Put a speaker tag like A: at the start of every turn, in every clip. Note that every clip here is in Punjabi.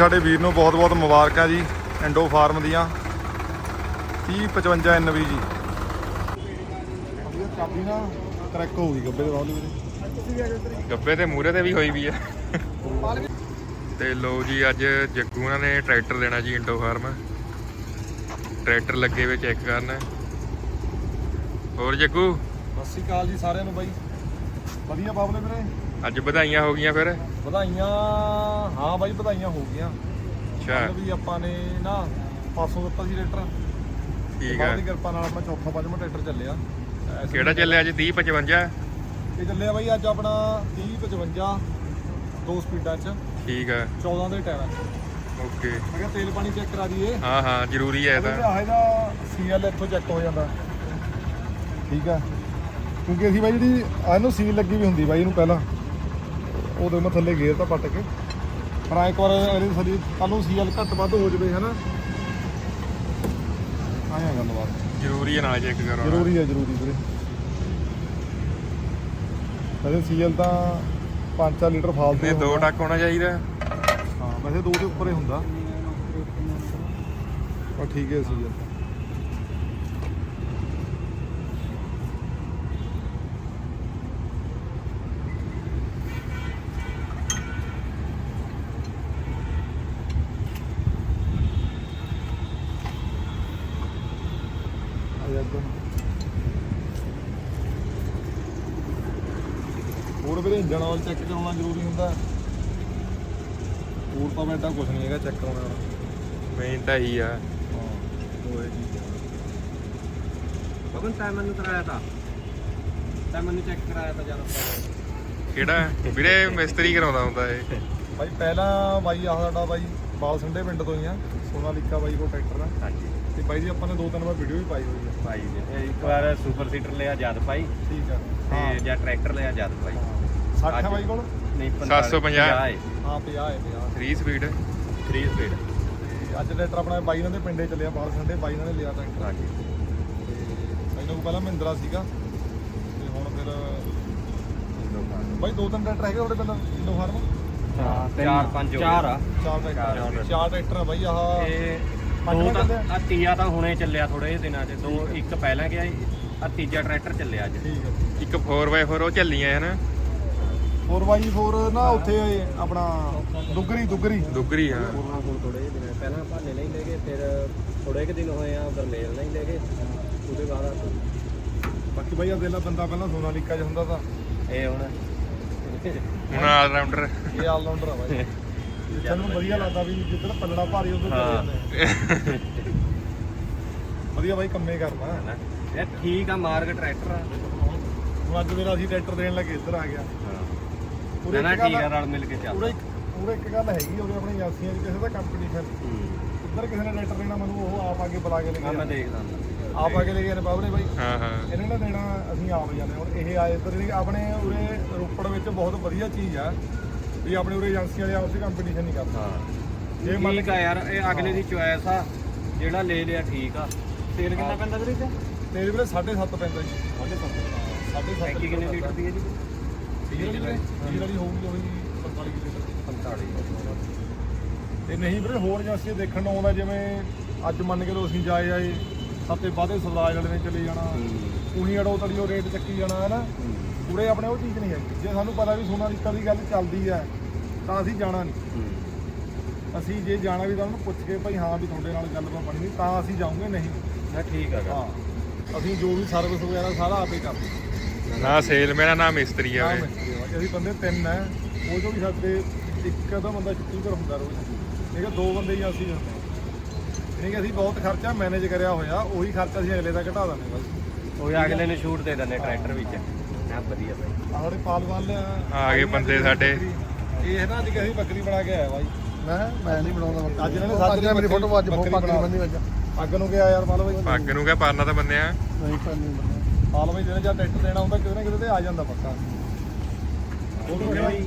A: ਸਾਡੇ ਵੀਰ ਨੂੰ ਬਹੁਤ ਬਹੁਤ ਮੁਬਾਰਕਾਂ ਜੀ ਐਂਡੋ ਫਾਰਮ ਦੀਆਂ। 3055 NV ਜੀ। ਚਾਬੀ ਨਾ ਕਰੈਕ ਹੋ ਗਈ ਗੱਬੇ ਦੇ ਬਾਹਲੀ ਵੀਰੇ
B: ਗੱਬੇ ਤੇ ਮੂਰੇ ਤੇ ਵੀ ਹੋਈ ਵੀ ਆ। ਤੇ ਲੋ ਜੀ ਅੱਜ ਜੱਗੂ ਉਹਨਾਂ ਨੇ ਟਰੈਕਟਰ ਲੈਣਾ ਜੀ ਇੰਡੋ ਫਾਰਮ। ਟਰੈਕਟਰ ਲੱਗੇ ਵੇ ਚੈੱਕ ਕਰਨ। ਹੋਰ ਜੱਗੂ?
A: ਸਤਿ ਸ਼੍ਰੀ ਅਕਾਲ ਜੀ ਸਾਰਿਆਂ ਨੂੰ ਬਾਈ। ਵਧੀਆ ਬਾਬਲੇ ਵੀਰੇ।
B: ਅੱਜ ਵਧਾਈਆਂ ਹੋ ਗਈਆਂ ਫਿਰ?
A: ਵਧਾਈਆਂ ਹਾਂ ਬਾਈ ਵਧਾਈਆਂ ਹੋ ਗਈਆਂ।
B: ਅੱਛਾ।
A: ਵੀ ਆਪਾਂ ਨੇ ਨਾ ਪਾਸੋਂ ਦਿੱਤਾ ਸੀ ਟਰੈਕਟਰ।
B: ਠੀਕ
A: ਬਾਬਾ
B: ਆ।
A: ਦੀ ਕਿਰਪਾ ਨਾਲ ਆਪਣਾ ਚੌਥਾ ਪੰਜਵਾਂ ਟਰੈਕਟਰ ਚੱਲਿਆ। ਐਸ-
B: ਕਿਹੜਾ ਚੱਲਿਆ ਅੱਜ? 30 55
A: ਇਹ ਚੱਲਿਆ ਬਾਈ ਅੱਜ ਆਪਣਾ 30 55 ਦੋ ਸਪੀਡਾਂ ਚ।
B: ਠੀਕ ਆ।
A: 14 ਦੇ ਟਾਇਰਾਂ ਚ।
B: ਓਕੇ।
A: ਮੈਂ ਕਿਹਾ ਤੇਲ ਪਾਣੀ ਚੈੱਕ ਕਰਾ ਦਈਏ।
B: ਹਾਂ ਹਾਂ ਜ਼ਰੂਰੀ ਹੈ ਇਹ
A: ਉਹਦੇ
B: ਤਾਂ।
A: ਆਹ ਇਹਦਾ ਸੀਐਲ ਇੱਥੋਂ ਚੈੱਕ ਹੋ ਜਾਂਦਾ। ਠੀਕ ਆ। ਕਿਉਂਕਿ ਅਸੀਂ ਬਾਈ ਜਿਹੜੀ ਆਹ ਇਹਨੂੰ ਸੀਲ ਲੱਗੀ ਵੀ ਹੁੰਦੀ ਬਾਈ ਇਹਨੂੰ ਪਹਿਲਾਂ। ਉਹਦੇ ਮੈਂ ਥੱਲੇ ਗੇਰ ਤਾਂ ਪੱਟ ਕੇ। ਪਰ ਆਹ ਇੱਕ ਵਾਰ ਇਹਦੀ ਸਾਡੀ ਕੱਲ ਨੂੰ ਸੀਐਲ ਘੱਟ ਵੱਧ ਹੋ ਜਵੇ ਹਨਾ? ਆਇਆ ਗੱਲਬਾਤ।
B: ਜ਼ਰੂਰੀ ਹੈ ਨਾਲ ਚੈੱਕ ਕਰੋ
A: ਜ਼ਰੂਰੀ ਹੈ ਜ਼ਰੂਰੀ ਵੀਰੇ। ਵੈਸੇ ਸੀਐਲ ਤਾਂ 5-4 ਲੀਟਰ ਫਾਲਤੂ
B: ਨੇ ਦੋ। ਟੱਕ ਹੋਣਾ ਚਾਹੀਦਾ।
A: ਹਾਂ ਵੈਸੇ ਦੋ ਦੇ ਉੱਪਰ ਹੀ ਹੁੰਦਾ। ਪਰ ਠੀਕ ਹੈ ਸੀਐਲ ਹੋਰ ਵੀਰੇ ਇੰਜਣ ਆਇਲ ਚੈੱਕ ਕਰਾਉਣਾ ਜ਼ਰੂਰੀ ਹੁੰਦਾ। ਹੋਰ ਤਾਂ ਮੈਂ ਏਦਾਂ ਕੁਝ ਨਹੀਂ ਹੈਗਾ ਚੈੱਕ ਕਰਾਉਣਾ।
B: ਮੇਨ ਤਾਂ ਹੀ ਆ।
A: ਹਾਂ ਉਹ ਇਹ ਚੀਜ਼ ਆ।
C: ਬਗਨ ਤੈਂ ਮੈਨੂੰ ਕਰਾਇਆ ਤਾਂ। ਤੈਂ ਮੈਨੂੰ ਚੈੱਕ ਕਰਾਇਆ ਤਾਂ ਜਦ
B: ਕਿਹੜਾ? ਵੀਰੇ ਮਿਸਤਰੀ ਕਰਾਉਂਦਾ ਹੁੰਦਾ ਇਹ।
A: ਬਾਈ ਪਹਿਲਾਂ ਬਾਈ ਆਹ ਸਾਡਾ ਬਾਈ ਬਾਲ ਸੰਡੇ ਪਿੰਡ ਤੋਂ ਹੀ ਆ। ਸੋਨਾਲੀਕਾ ਬਾਈ ਕੋ ਟਰੈਕਟਰ ਆ।
C: ਹਾਂਜੀ।
A: ਤੇ ਬਾਈ ਦੀ ਆਪਾਂ ਨੇ ਦੋ ਤਿੰਨ ਵਾਰ ਵੀਡੀਓ ਵੀ ਪਾਈ ਹੋਈ ਆ।
C: ਭਾਈ ਜੀ ਇਹ ਇੱਕ ਵਾਰ ਸੁਪਰ ਸੀਟਰ ਲਿਆ ਜਦ ਭਾਈ
A: ਠੀਕ ਆ।
C: ਤੇ ਜਾਂ ਟਰੈਕਟਰ ਲਿਆ ਜਦ ਭਾਈ।
A: 60 ਆ ਬਾਈ ਕੋਲ?
C: ਨਹੀਂ
B: 750
A: ਹਾਂ। 50 ਹੈ 50
B: 3 ਸਪੀਡ
C: 3 ਸਪੀਡ
A: ਤੇ ਅੱਜ ਟਰੈਕਟਰ ਆਪਣਾ ਬਾਈ ਨਾਲ ਦੇ ਪਿੰਡੇ ਚੱਲਿਆ ਬਾਲ ਸੰਡੇ ਬਾਈ ਨਾਲ ਨੇ ਲਿਆ ਟਰੈਕਟਰ।
C: ਹਾਂਜੀ।
A: ਤੇ ਬਾਈ ਨੂੰ ਪਹਿਲਾਂ ਮਹਿੰਦਰਾ ਸੀਗਾ। ਤੇ ਹੁਣ ਫਿਰ ਬਾਈ ਦੋ ਤਿੰਨ ਟਰੈਕਟਰ ਹੈਗੇ ਤੁਹਾਡੇ ਪਹਿਲਾਂ ਇੰਡੋ ਫਾਰਮ
C: ਚਾਰ ਪੰਜ ਚਾਰ ਆ।
A: ਚਾਰ ਟਰੈਕਟਰ ਚਾਰ ਟਰੈਕਟਰ ਆ ਬਾਈ ਆਹ
C: ਤੇ ਦੋ ਤਾਂ? ਆ ਤੀਆ ਤਾਂ ਹੁਣੇ ਚੱਲਿਆ ਥੋੜੇ ਜਿਹੇ ਦਿਨਾਂ 'ਚ ਦੋ ਇੱਕ ਪਹਿਲਾਂ ਗਿਆ ਆ ਤੀਜਾ ਟਰੈਕਟਰ ਚੱਲਿਆ ਅੱਜ।
A: ਠੀਕ ਹੈ
B: ਇੱਕ 4x4 ਉਹ ਚੱਲੀਆਂ ਹਨ?
A: 4x4 ਨਾ ਉੱਥੇ ਆਪਣਾ ਦੁੱਗਰੀ ਦੁੱਗਰੀ।
B: ਦੁੱਗਰੀ ਹਾਂ।
C: ਥੋੜੇ ਜਿਹੇ ਦਿਨ ਪਹਿਲਾਂ ਭਾਲੇ ਨਹੀਂ ਲੈ ਗਏ ਫਿਰ ਥੋੜੇ ਕੁ ਦਿਨ ਹੋਏ ਆ ਬਰਮੇਲ ਨਹੀਂ ਲੈ ਗਏ। ਉਹਦੇ ਬਾਅਦ ਆ।
A: ਬਾਕੀ ਬਾਈ ਆ ਦੇਲਾ ਬੰਦਾ ਪਹਿਲਾਂ ਸੋਨਾਲੀਕਾ 'ਚ ਹੁੰਦਾ ਤਾਂ।
C: ਇਹ ਹੁਣ
B: ਹੁਣ ਆਲ ਰਾਊਂਡਰ
A: ਇਹ ਆਲ ਰਾਊਂਡਰ ਆ ਬਾਈ। ਜਿੱਥੇ ਨੂੰ ਵਧੀਆ ਲੱਗਦਾ ਵੀ ਜਿੱਦਣ ਪੱਲੜਾ ਭਾਰੀ ਉਦੋਂ ਚਲੇ
C: ਹਾਂ।
A: ਜਾਂਦੇ। ਵਧੀਆ ਬਾਈ ਕੰਮੇ ਕਰਨਾ
C: ਇਹ ਠੀਕ ਆ ਮਾਰਗ ਟਰੈਕਟਰ ਆ।
A: ਹੁਣ ਅੱਜ ਮੇਰਾ ਅਸੀਂ ਟਰੈਕਟਰ ਦੇਣ ਲੱਗੇ ਇੱਧਰ ਆ ਗਿਆ।
C: ਨਾ ਨਾ ਠੀਕ ਆ ਰਲ ਮਿਲ ਕੇ ਚੱਲ।
A: ਪੂਰਾ ਪੂਰਾ ਇੱਕ ਗੱਲ ਹੈਗੀ ਉਹਦੇ ਆਪਣੀ ਏਜੰਸੀਆਂ 'ਚ ਕਿਸੇ ਦਾ ਕੰਪੀਟੀਸ਼ਨ ਉੱਧਰ ਕਿਸੇ ਨੇ ਟਰੈਕਟਰ ਲੈਣਾ ਮੈਨੂੰ ਉਹ ਆਪ ਆ ਕੇ ਬੁਲਾ ਕੇ ਲੈ
C: ਆ ਮੈਂ ਦੇਖਦਾ।
A: ਆਪ ਆ ਕੇ ਲੈ ਕੇ ਬਾਬਲੇ ਬਾਈ।
B: ਹਾਂ ਹਾਂ।
A: ਇਹਨਾਂ ਨੇ ਦੇਣਾ ਅਸੀਂ ਆਪ ਜਾਂਦੇ ਹੁਣ ਇਹ ਆਏ ਇੱਧਰ ਜਿਹੜੀ ਆਪਣੇ ਉਰੇ ਰੋਪੜ ਵਿੱਚ ਬਹੁਤ ਵਧੀਆ ਚੀਜ਼ ਆ ਵੀ ਆਪਣੇ ਉਰੇ ਏਜੰਸੀ ਵਾਲੇ ਆਪਸੇ ਕੰਪੀਟੀਸ਼ਨ ਨਹੀਂ ਕਰਦੇ।
C: ਹਾਂ।
A: ਜੇ ਮੰਨ
C: ਆ ਯਾਰ ਇਹ ਅਗਲੇ ਦੀ ਚੁਆਇਸ ਆ। ਜਿਹੜਾ ਲੈ ਲਿਆ ਠੀਕ ਆ। ਤੇਲ ਕਿੰਨਾ ਪੈਂਦਾ ਵੀਰੇ ਤੇ
A: ਤੇਰੇ ਵੀਰੇ 7.5 ਪੈਂਦਾ ਜੀ। 7.5
C: ਟੈਂਕੀ ਕਿੰਨੇ ਲੀਟਰ ਦੀ ਹੈ ਜੀ?
A: ਡੀਜ਼ਲ ਵਾਲੀ। ਹੋਊਗੀ ਉਹੀ 45 ਲੀਟਰ। ਦੀ
C: 45
A: ਤੇ ਨਹੀਂ ਵੀਰੇ ਹੋਰ ਏਜੰਸੀ ਦੇਖਣ ਨੂੰ ਆਉਂਦਾ ਜਿਵੇਂ ਅੱਜ ਮੰਨ ਕੇ ਲੋ ਅਸੀਂ ਜਾਏ ਆਏ ਸੱਤੇ ਵਾਦੇ ਸਵਰਾਜ ਵਾਲੇ ਨੇ ਚਲੇ ਜਾਣਾ। ਉਹੀ ਅੜੋ ਤੜੀਓ ਰੇਟ ਚੱਕੀ ਜਾਣਾ ਹੈ ਨਾ ਪੂਰੇ ਆਪਣੇ ਉਹ ਚੀਜ਼ ਨਹੀਂ ਹੈਗੀ। ਜੇ ਸਾਨੂੰ ਪਤਾ ਵੀ ਸੋਨਾਲੀਕਾ ਦੀ ਗੱਲ ਚੱਲਦੀ ਹੈ ਤਾਂ ਅਸੀਂ ਜਾਣਾ ਨਹੀਂ। ਅਸੀਂ ਜੇ ਜਾਣਾ ਵੀ ਤਾਂ ਉਹਨੂੰ ਪੁੱਛ ਕੇ ਭਾਈ ਹਾਂ ਵੀ ਤੁਹਾਡੇ ਨਾਲ ਗੱਲਬਾਤ ਬਣੀ ਨਹੀਂ ਤਾਂ ਅਸੀਂ ਜਾਵਾਂਗੇ ਨਹੀਂ।
C: ਨਾ ਠੀਕ ਆ
A: ਹਾਂ। ਅਸੀਂ ਜੋ ਵੀ ਸਰਵਿਸ ਵਗੈਰਾ ਸਾਰਾ ਆਪੇ ਕਰਦੇ
B: ਨਾ ਸੇਲਮੈਨ ਆ ਨਾ ਮਿਸਤਰੀ ਆ
A: ਹਾਂ
B: ਵੇ।
A: ਅਸੀਂ ਬੰਦੇ ਤਿੰਨ ਹੈ ਉਹ ਜੋ ਵੀ ਸਾਡੇ ਇੱਕ ਤਾਂ ਬੰਦਾ ਛੁੱਟੀ ਪਰ ਹੁੰਦਾ ਰੋਜ਼। ਠੀਕ ਹੈ ਦੋ ਬੰਦੇ ਹੀ ਅਸੀਂ ਹੁੰਦੇ ਠੀਕ ਹੈ ਅਸੀਂ ਬਹੁਤ ਖਰਚਾ ਮੈਨੇਜ ਕਰਿਆ ਹੋਇਆ ਉਹੀ ਖਰਚਾ ਅਸੀਂ ਅਗਲੇ ਦਾ ਘਟਾ ਦਿੰਦੇ ਬਸ।
C: ਉਹ ਅਗਲੇ ਨੂੰ ਛੂਟ ਦੇ ਦਿੰਦੇ ਟਰੈਕਟਰ ਵਿੱਚ। ਨਾ ਵਧੀਆ ਬਾਈ।
A: ਆਹ ਸਾਡੇ ਪਾਲਵਾਲ
B: ਆ ਗਏ ਬੰਦੇ ਸਾਡੇ।
A: ਇਹ ਨਾ ਅੱਜ ਅਸੀਂ ਬੱਕਰੀ ਬਣਾ ਕੇ ਆਇਆ ਬਾਈ।
D: ਮੈਂ ਮੈਂ ਨਹੀਂ ਬਣਾਉਂਦਾ
A: ਅੱਜ ਇਹਨਾਂ ਨੇ ਸੱਜ
D: ਮੇਰੀ ਫੋਟੋ ਅੱਜ
A: ਬੱਕਰੀ
D: ਬਹੁਤ ਬੰਦੀ ਬੰਦੀ ਵੱਜਾ।
A: ਅੱਗ ਨੂੰ ਗਿਆ ਯਾਰ ਪਾਲ ਬਾਈ।
B: ਪੱਗ ਨੂੰ ਕਿਆ ਪਾਰਨਾ ਤਾਂ ਬੰਨਿਆ।
D: ਨਹੀਂ ਪਰ ਨਹੀਂ ਬੰਦਾ
A: ਪਾਲ ਬਾਈ ਜਿਹਨੇ ਜਾਂ ਟਰੈਕਟਰ ਦੇਣਾ ਹੁੰਦਾ ਕਿਤੇ ਨਾ ਕਿਤੇ ਤੇ ਆ ਜਾਂਦਾ ਪੱਕਾ। ਉਹ ਬਾਈ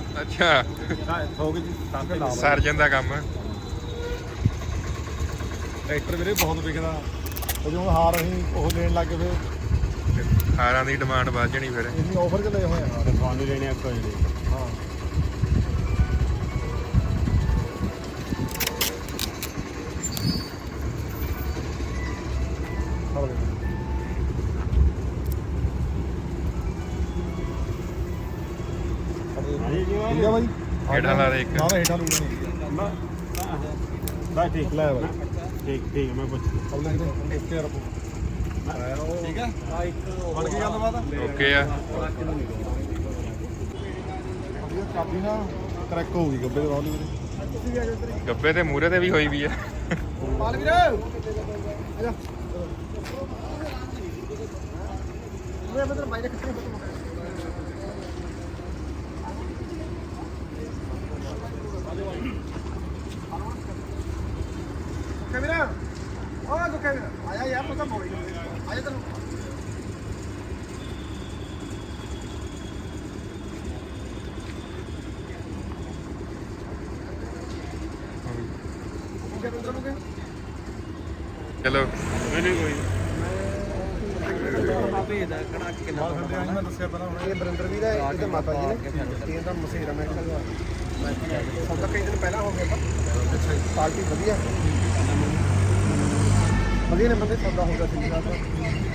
B: ਅੱਛਾ।
A: ਹੋ ਗਈ ਜੀ ਲਾ
B: ਦਾ ਕੰਮ
A: ਟਰੈਕਟਰ ਵੀਰੇ ਬਹੁਤ ਵਿਕਦਾ। ਉਹ ਜਦੋਂ ਹਾਰ ਅਸੀਂ ਉਹ ਲੈਣ ਲੱਗੇ ਫਿਰ।
B: ਹਾਰਾਂ ਦੀ ਡਿਮਾਂਡ ਵੱਧ ਜਾਣੀ ਫਿਰ।
A: ਅਸੀਂ ਆਫਰ ਚ ਲਏ ਹੋਏ ਆ ਹਾਰ।
C: ਤੁਹਾਨੂੰ ਲੈਣੇ ਆ ਕੋਈ ਨਹੀਂ
A: ਹਾਂ ਹਾਂ। ਠੀਕ ਆ ਬਾਈ।
B: ਹੇਠਾਂ ਲਾ ਦੇ ਇੱਕ।
A: ਨਾ ਹੇਠਾਂ ਲੂਣਾ ਨਹੀਂ
C: ਬਸ ਠੀਕ
A: ਲੈ ਬਾਈ।
C: ਠੀਕ ਠੀਕ ਮੈਂ ਪੁੱਛ
A: ਅਗਲੇ ਦਿਨ ਆ ਰਪੋ ਠੀਕ ਆ?
C: ਆ ਇੱਕ
A: ਬਣ ਗਈ ਗੱਲਬਾਤ?
B: ਓਕੇ ਆ।
A: ਇਹ ਚਾਬੀ ਨਾ ਕਰੈਕ ਹੋ ਗਈ ਗੱਬੇ ਦੇ ਰੌਲੀ ਵੀਰੇ
B: ਗੱਬੇ ਤੇ ਮੂਰੇ ਤੇ ਵੀ ਹੋਈ ਵੀ ਆ।
A: ਪਾਲ ਵੀਰੇ ਮੈਂ ਬਦਰ ਬਾਈ ਰੱਖ ਕੇ ਕੈਮਰਾ ਆ ਜੋ ਕੈਮਰਾ ਆਇਆ ਯਾਰ ਪਤਾ ਮੋੜੀ ਆਇਆ ਤੈਨੂੰ
B: ਚਲੋ
C: ਨਹੀਂ। ਕੋਈ
A: ਮਾਲ ਖੰਡੇ ਆਈ ਮੈਂ ਦੱਸਿਆ ਪਹਿਲਾਂ
D: ਇਹ ਬਰਿੰਦਰ ਵੀਰ ਹੈ ਇਹਦੇ ਮਾਤਾ ਜੀ ਨੇ। ਇਹਦਾ ਮਸੇਰਾ ਮੈਂ ਖਲਵਾ ਸਭ ਤੋਂ ਕਈ ਦਿਨ ਪਹਿਲਾਂ ਹੋ ਗਿਆ ਤਾਂ। ਅੱਛਾ ਜੀ ਪਾਰਟੀ ਵਧੀਆ। ਵਧੀਆ ਨੇ ਬੰਦੇ ਸੌਦਾ ਹੋ ਗਿਆ ਸੀ ਰਾਤ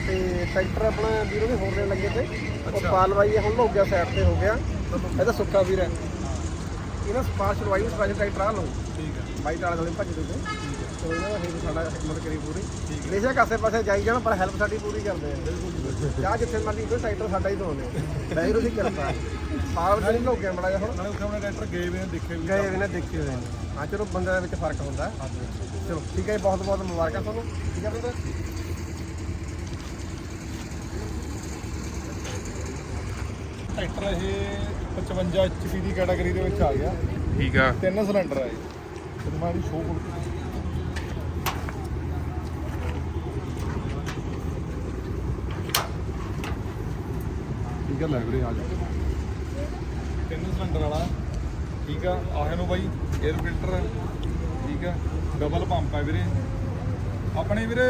D: ਤੇ ਟਰੈਕਟਰ ਆਪਣਾ ਵੀਰੋ ਦੇ ਹੋਰ ਦੇ ਲੱਗੇ ਤੇ। ਉਹ ਪਾਲ ਬਾਈ ਹੁਣ ਹੋ ਗਿਆ ਸਾਈਡ ਤੇ ਹੋ ਗਿਆ। ਇਹਦਾ ਸੁੱਕਾ ਵੀਰ ਹੈ। ਇਹਨਾਂ ਸਪਾਸ਼ ਲਵਾਈ ਸਪਾਸ਼ ਟਰੈਕਟਰ ਆ ਲਓ।
A: ਠੀਕ ਹੈ।
D: ਬਾਈ ਟਾਲੇ ਵਾਲੇ ਭੱਜ ਦੂਗੇ ਤੇ ਇਹਨਾਂ ਦਾ ਫਿਰ ਸਾਡਾ ਖਿਦਮਤ ਕਰੀ ਪੂਰੀ। ਬੇਸ਼ੱਕ ਆਸੇ ਪਾਸੇ ਜਾਈ ਜਾਣ ਪਰ ਹੈਲਪ ਸਾਡੀ ਪੂਰੀ ਕਰਦੇ ਆ। ਜਾਂ ਜਿੱਥੇ ਮਰਜ਼ੀ ਕੋਈ ਟਰੈਕਟਰ ਸਾਡਾ ਹੀ ਦੋਨੇ ਵੈਰੂ ਦੀ ਕਿਰਪਾ ਪਾਵਰ ਨਹੀਂ ਲੋਕ ਗਿਆ ਬੜਾ ਜਿਹਾ ਹੁਣ।
A: ਨਾਲੇ ਉੱਥੇ ਆਪਣੇ ਟਰੈਕਟਰ ਗਏ ਵੇ ਨੇ ਦੇਖੇ ਵੀ
D: ਗਏ ਵੀ ਨੇ ਦੇਖੇ ਹੋਏ ਨੇ। ਹਾਂ ਚਲੋ ਬੰਦੇ ਦੇ ਵਿੱਚ ਫ਼ਰਕ ਹੁੰਦਾ। ਚਲੋ ਠੀਕ ਹੈ ਬਹੁਤ ਬਹੁਤ ਮੁਬਾਰਕਾਂ ਤੁਹਾਨੂੰ। ਠੀਕ ਹੈ ਬੰਦੇ
A: ਟਰੈਕਟਰ ਇਹ 55 ਐਚਪੀ ਦੀ ਕੈਟਾਗਰੀ ਦੇ ਵਿੱਚ ਆ ਗਿਆ।
B: ਠੀਕ ਆ।
A: ਤਿੰਨ ਸਿਲੰਡਰ ਆ ਇਹ। ਤੇ ਮੈਂ ਇਹਦੀ ਸ਼ੋਅ ਕੋਲ ਠੀਕ ਹੈ ਲੈ ਵੀਰੇ ਆ ਜਾ ਤਿੰਨ ਸਿਲੰਡਰ ਵਾਲਾ। ਠੀਕ ਆ ਆਹ ਨੂੰ ਬਾਈ 에ਅਰ ਫਿਲਟਰ ਠੀਕ ਆ ਡਬਲ ਪੰਪ ਆ ਵੀਰੇ। ਆਪਣੇ ਵੀਰੇ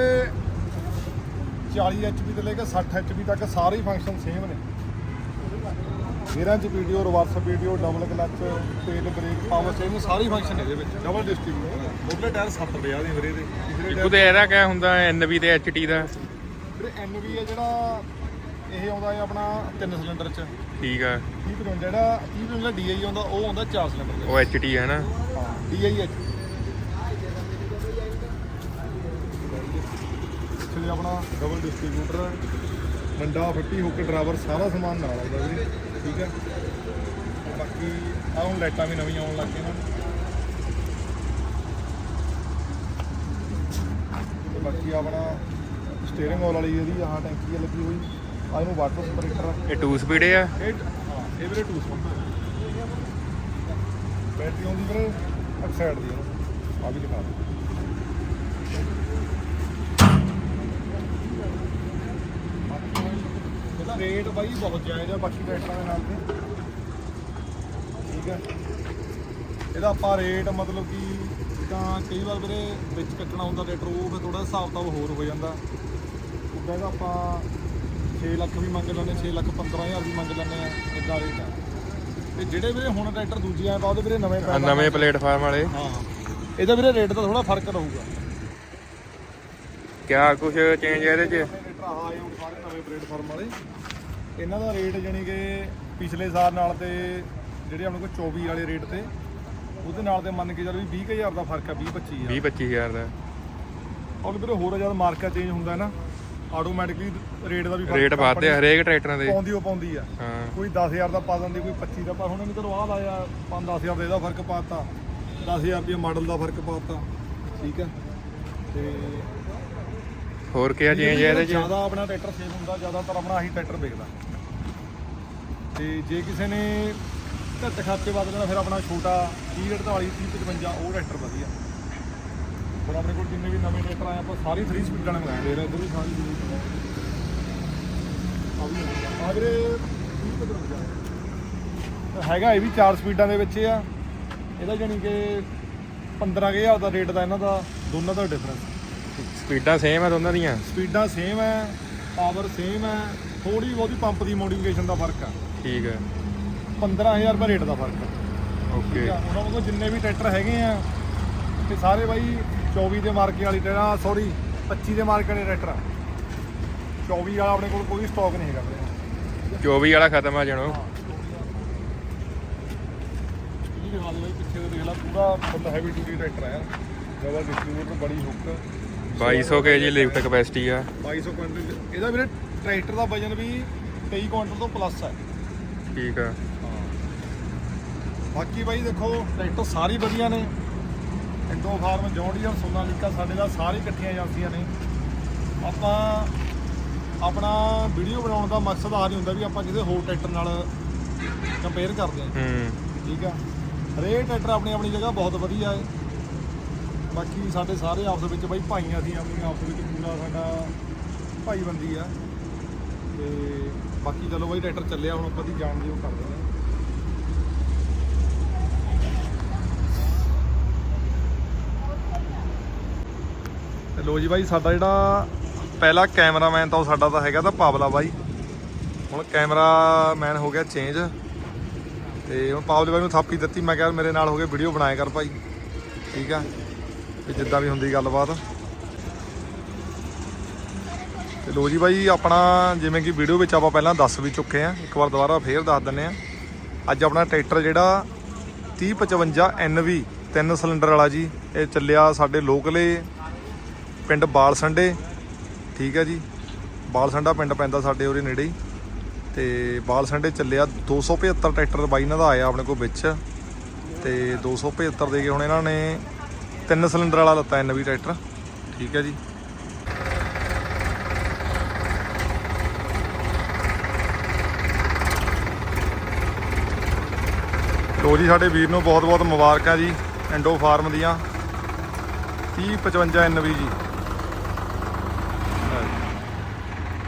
A: 40 ਐਚਪੀ ਤੋਂ ਲੈ ਕੇ 60 ਐਚਪੀ ਤੱਕ ਸਾਰੇ ਹੀ ਫੰਕਸ਼ਨ ਸੇਮ ਨੇ। ਗੇਅਰਾਂ 'ਚ video reverse video double clutch ਤੇਲ ਬ੍ਰੇਕ ਪਾਵਰ ਸਟੀਅਰਿੰਗ ਸਾਰੀ ਫੰਕਸ਼ਨ ਇਹਦੇ ਵਿੱਚ ਡਬਲ ਡਿਸਟ੍ਰੀਬਿਊਟਰ ਮੋਟਰ ਟਾਇਰ 7 ਪਿਆ ਦੀ ਵੀਰੇ ਦੇ।
B: ਇੱਕੋ ਤੇ ਇਹਦਾ ਕਿਆ ਹੁੰਦਾ ਐਨਵੀ ਤੇ ਐਚਟੀ ਦਾ।
A: ਵੀਰੇ ਐਨਵੀ ਹੈ ਜਿਹੜਾ ਇਹ ਆਉਂਦਾ ਹੈ ਆਪਣਾ ਤਿੰਨ ਸਿਲੰਡਰ 'ਚ।
B: ਠੀਕ ਆ।
A: 30 55 ਜਿਹੜਾ 30 55 ਜਿਹੜਾ DI ਆਉਂਦਾ ਉਹ ਆਉਂਦਾ 4 ਸਿਲੰਡਰ
B: ਉਹ ਐਚਟੀ ਹੈ ਨਾ।
A: ਹਾਂ DI ਹੈ ਪਿਛਲੇ ਆਪਣਾ ਡਬਲ ਡਿਸਟ੍ਰੀਬਿਊਟਰ ਮੰਡਾ ਫੱਟੀ ਹੁੱਕ ਡਰਾਈਵਰ ਸਾਰਾ ਸਮਾਨ ਨਾਲ ਆਉਂਦਾ ਵੀਰੇ ਠੀਕ ਹੈ। ਬਾਕੀ ਆਹ ਹੁਣ ਲਾਈਟਾਂ ਵੀ ਨਵੀਆਂ ਆਉਣ ਲੱਗ ਗਈਆਂ। ਨੇ ਤੇ ਬਾਕੀ ਆਪਣਾ ਸਟੀਅਰਿੰਗ ਆਲ ਵਾਲੀ ਇਹਦੀ ਆਹ ਟੈਂਕੀ ਹੈ ਲੱਗੀ ਹੋਈ ਆ ਇਹਨੂੰ ਵਾਟਰ ਸਪਰੇਟਰ
B: ਇਹ 2 ਸਪੀਡ
A: ਇਹ ਹਾਂ ਇਹ ਵੀਰੇ 2 ਸਪੰਪ ਬੈਟਰੀ ਆਉਂਦੀ ਵੀਰੇ ਅਕ ਸਾਈਡ ਦੀ ਆ ਵੀ ਦਿਖਾ ਦੇ ਇਹਦਾ ਰੇਟ ਬਾਈ ਬਹੁਤ ਜਾਇਜ਼ ਆ ਬਾਕੀ ਟਰੈਕਟਰਾਂ ਦੇ ਨਾਲ ਤੇ ਠੀਕ ਹੈ ਇਹਦਾ ਆਪਾਂ ਰੇਟ ਮਤਲਬ ਕਿ ਜਿੱਦਾਂ ਕਈ ਵਾਰ ਵੀਰੇ ਵਿੱਚ ਕੱਟਣਾ ਹੁੰਦਾ ਟਰੈਕਟਰ ਉਹ ਫਿਰ ਥੋੜਾ ਹਿਸਾਬ ਤਾਂ ਹੋਰ ਹੋ ਜਾਂਦਾ। ਉੱਦਾਂ ਦਾ ਆਪਾਂ 6 ਲੱਖ ਵੀ ਮੰਗ ਲੈਂਦੇ 6 ਲੱਖ 15000 ਵੀ ਮੰਗ ਲੈਂਦੇ ਆ ਇਦਾਂ ਰੇਟ ਆ। ਤੇ ਜਿਹੜੇ ਵੀਰੇ ਹੁਣ ਟਰੈਕਟਰ ਦੂਜੇ ਆ ਤਾਂ ਉਹਦੇ ਵੀਰੇ ਨਵੇਂ ਪੈਦਾ
B: ਨਵੇਂ ਪਲੇਟਫਾਰਮ ਵਾਲੇ।
A: ਹਾਂ। ਇਹਦਾ ਵੀਰੇ ਰੇਟ ਦਾ ਥੋੜਾ ਫ਼ਰਕ ਰਹੂਗਾ।
B: ਕਿਆ ਕੁਝ ਚੇਂਜ ਹੈ ਇਹਦੇ ਚ?
A: ਟਰੈਕਟਰ ਆ ਆਏ ਹੁਣ ਸਾਰੇ ਨਵੇਂ ਪਲੇਟਫਾਰਮ ਵਾਲੇ। ਇਹਨਾਂ ਦਾ ਰੇਟ ਜਾਨੀ ਕਿ ਪਿਛਲੇ ਸਾਲ ਨਾਲ ਤੇ ਜਿਹੜੇ ਆਪਣੇ ਕੋਲ 24 ਵਾਲੇ ਰੇਟ ਤੇ ਉਹਦੇ ਨਾਲ ਤੇ ਮੰਨ ਕੇ ਚੱਲ ਵੀ 20000 ਦਾ ਫ਼ਰਕ ਆ 20 25000
B: 20 25000 ਦਾ।
A: ਔਰ ਵੀਰੇ ਹੋਰ ਜਦ ਮਾਰਕਾ ਚੇਂਜ ਹੁੰਦਾ ਹੈ ਨਾ ਆਟੋਮੈਟਿਕਲੀ ਰੇਟ ਦਾ ਵੀ
B: ਰੇਟ ਵੱਧਦੇ ਆ ਹਰੇਕ ਟਰੈਕਟਰਾਂ ਦੇ।
A: ਪਾਉਂਦੀ ਉਹ ਪਾਉਂਦੀ ਆ। ਕੋਈ 10000 ਦਾ ਪਾ ਦਿੰਦੀ ਕੋਈ 25 ਦਾ ਪਰ ਹੁਣ ਇਹਨੂੰ ਚਲੋ ਆਹ ਲਾਇਆ 5-10000 ਦਾ ਇਹਦਾ ਫ਼ਰਕ ਪਾਤਾ 10000 ਰੁਪਏ ਮਾਡਲ ਦਾ ਫ਼ਰਕ ਪਾਤਾ ਠੀਕ ਹੈ ਤੇ
B: ਹੋਰ ਕਿਆ ਚੇਂਜ ਹੈ ਇਹਦੇ ਚ?
A: ਜ਼ਿਆਦਾ ਆਪਣਾ ਟਰੈਕਟਰ ਸੇਲ ਹੁੰਦਾ ਜ਼ਿਆਦਾਤਰ ਆਪਣਾ ਆਹੀ ਟਰੈਕਟਰ ਵਿਕਦਾ ਤੇ ਜੇ ਕਿਸੇ ਨੇ ਘੱਟ ਖਰਚੇ ਬਾਅਦ ਲੈਣਾ ਫਿਰ ਆਪਣਾ ਛੋਟਾ 30 48 30 55 ਉਹ ਟਰੈਕਟਰ ਵਧੀਆ। ਹੁਣ ਆਪਣੇ ਕੋਲ ਜਿੰਨੇ ਵੀ ਨਵੇਂ ਟਰੈਕਟਰ ਆਏ ਆਪਾਂ ਸਾਰੀ 3 ਸਪੀਡ ਵਾਲੇ ਮੰਗਾਏ ਦੇ ਰਹੇ ਇੱਧਰ ਵੀ ਸਾਰੀ ਆ ਵੀ ਆ ਵੀਰੇ 30 ਕੁ ਰੁਪਏ ਦਾ। ਹੈਗਾ ਇਹ ਵੀ 4 ਸਪੀਡਾਂ ਦੇ ਵਿੱਚ ਆ। ਇਹਦਾ ਜਾਨੀ ਕਿ 15000 ਦਾ ਰੇਟ ਦਾ ਇਹਨਾਂ ਦਾ ਦੋਨਾਂ ਦਾ ਡਿਫਰੈਂਸ
B: ਸਪੀਡਾਂ ਸੇਮ ਆ ਦੋਨਾਂ ਦੀਆਂ?
A: ਸਪੀਡਾਂ ਸੇਮ ਹੈ ਪਾਵਰ ਸੇਮ ਹੈ ਥੋੜੀ ਬਹੁਤੀ ਪੰਪ ਦੀ ਮੋਡੀਫਿਕੇਸ਼ਨ ਦਾ ਫ਼ਰਕ ਆ।
B: ਠੀਕ ਹੈ
A: 15000 ਰੁਪਏ ਰੇਟ ਦਾ ਫ਼ਰਕ ਆ।
B: ਓਕੇ
A: ਉਹਨਾਂ ਕੋਲ ਜਿੰਨੇ ਵੀ ਟਰੈਕਟਰ ਹੈਗੇ ਆ ਤੇ ਸਾਰੇ ਬਾਈ 24 ਦੇ ਮਾਰਕੇ ਵਾਲੀ ਟਰੈਕਟਰ ਸੌਰੀ 25 ਦੇ ਮਾਰਕੇ ਵਾਲੇ ਟਰੈਕਟਰ ਆ। 24 ਵਾਲਾ ਆਪਣੇ ਕੋਲ ਕੋਈ ਸਟਾਕ ਨਹੀਂ ਹੈਗਾ ਵੀਰੇ।
B: 24 ਵਾਲਾ ਖਤਮ ਆ ਜਾਣੋ।
A: ਇਹ ਦਿਖਾ ਦੇ ਬਾਈ ਪਿੱਛੇ ਦੇਖ ਲੈ ਪੂਰਾ ਫੁੱਲ ਹੈਵੀ ਡਿਊਟੀ ਟਰੈਕਟਰ ਆ ਡਬਲ ਡਿਸਟ੍ਰੀਬਿਊਟਰ ਬੜੀ ਹੁੱਕ
B: 2200 ਕੇਜੀ ਲਿਫਟ ਕਪੈਸਿਟੀ ਆ।
A: 2200 ਕੁਇੰਟਲ ਇਹਦਾ ਵੀਰੇ ਟਰੈਕਟਰ ਦਾ ਵਜਨ ਵੀ 23 ਕੁਇੰਟਲ ਤੋਂ ਪਲੱਸ ਹੈ।
B: ਠੀਕ ਆ।
A: ਬਾਕੀ ਬਾਈ ਦੇਖੋ ਟਰੈਕਟਰ ਸਾਰੇ ਵਧੀਆ ਨੇ। ਇੰਡੋ ਫਾਰਮ ਜੌਂਡੀਅਰ ਸੋਨਾਲੀਕਾ ਸਾਡੇ ਦਾ ਸਾਰੇ ਇਕੱਠੀਆਂ ਏਜੰਸੀਆਂ ਨੇ। ਆਪਾਂ ਆਪਣਾ ਵੀਡੀਓ ਬਣਾਉਣ ਦਾ ਮਕਸਦ ਆ ਨਹੀਂ ਹੁੰਦਾ ਵੀ ਆਪਾਂ ਕਿਸੇ ਹੋਰ ਟਰੈਕਟਰ ਨਾਲ ਕੰਪੇਅਰ ਕਰਦੇ ਹਾਂ।
B: ਹੂੰ।
A: ਠੀਕ ਆ। ਹਰੇਕ ਟਰੈਕਟਰ ਆਪਣੀ ਆਪਣੀ ਜਗ੍ਹਾ ਬਹੁਤ ਵਧੀਆ ਹੈ। ਬਾਕੀ ਸਾਡੇ ਸਾਰੇ ਆਪਸ ਵਿੱਚ ਬਾਈ ਭਾਈਆਂ ਸੀ, ਆਪਣੀ ਆਪਸ ਵਿੱਚ ਪੂਰਾ ਸਾਡਾ ਭਾਈਬੰਦੀ ਆ। ਤੇ ਬਾਕੀ ਚਲੋ ਬਾਈ ਟਰੈਕਟਰ ਚੱਲਿਆ, ਹੁਣ ਆਪਾਂ ਦੀ ਜਾਣ ਦੀ ਉਹ ਕਰਦੇ ਹਾਂ ਤੇ ਲੋ ਜੀ ਬਾਈ, ਸਾਡਾ ਜਿਹੜਾ ਪਹਿਲਾ ਕੈਮਰਾਮੈਨ ਤਾਂ ਉਹ ਸਾਡਾ ਤਾਂ ਹੈਗਾ ਤਾਂ ਪਾਵਲਾ ਬਾਈ। ਹੁਣ ਕੈਮਰਾਮੈਨ ਹੋ ਗਿਆ ਚੇਂਜ। ਤੇ ਹੁਣ ਪਾਵਲੇ ਬਾਈ ਨੂੰ ਥਾਪੀ ਦਿੱਤੀ, ਮੈਂ ਕਿਹਾ ਮੇਰੇ ਨਾਲ ਹੋ ਕੇ ਵੀਡੀਓ ਬਣਾਇਆ ਕਰ ਭਾਈ। ਠੀਕ ਆ? ਤੇ ਜਿੱਦਾਂ ਵੀ ਹੁੰਦੀ ਗੱਲਬਾਤ। ਤੇ ਲੋ ਜੀ ਬਾਈ, ਆਪਣਾ ਜਿਵੇਂ ਕਿ ਵੀਡੀਓ ਵਿੱਚ ਆਪਾਂ ਪਹਿਲਾਂ ਦੱਸ ਵੀ ਚੁੱਕੇ ਆ ਇੱਕ ਵਾਰ ਦੁਬਾਰਾ ਫੇਰ ਦੱਸ ਦਿੰਨੇ ਆ ਅੱਜ ਆਪਣਾ ਟਰੈਕਟਰ ਜਿਹੜਾ 3055 NV ਤਿੰਨ ਸਿਲੰਡਰ ਵਾਲਾ ਜੀ, ਇਹ ਚੱਲਿਆ ਸਾਡੇ ਲੋਕਲੇ ਪਿੰਡ ਬਾਲਸੰਡੇ। ਠੀਕ ਹੈ ਜੀ, ਬਾਲਸੰਡਾ ਪਿੰਡ ਪੈਂਦਾ ਸਾਡੇ ਉਰੇ ਨੇੜੇ ਹੀ। ਤੇ ਬਾਲਸੰਡੇ ਚੱਲਿਆ 275 ਟਰੈਕਟਰ ਬਾਈ ਇਹਨਾਂ ਦਾ ਆਇਆ ਆਪਣੇ ਕੋਲ ਵਿੱਚ। ਤੇ 275 ਦੇ ਕੇ ਹੁਣ ਇਹਨਾਂ ਨੇ ਤਿੰਨ ਸਿਲੰਡਰ ਵਾਲਾ ਲੱਤਾ NV ਟਰੈਕਟਰ। ਠੀਕ ਹੈ ਜੀ। ਲੋ ਜੀ, ਸਾਡੇ ਵੀਰ ਨੂੰ ਬਹੁਤ ਬਹੁਤ ਮੁਬਾਰਕਾਂ ਜੀ, ਐਂਡੋ ਫਾਰਮ ਦੀਆਂ। 3055 NV ਜੀ।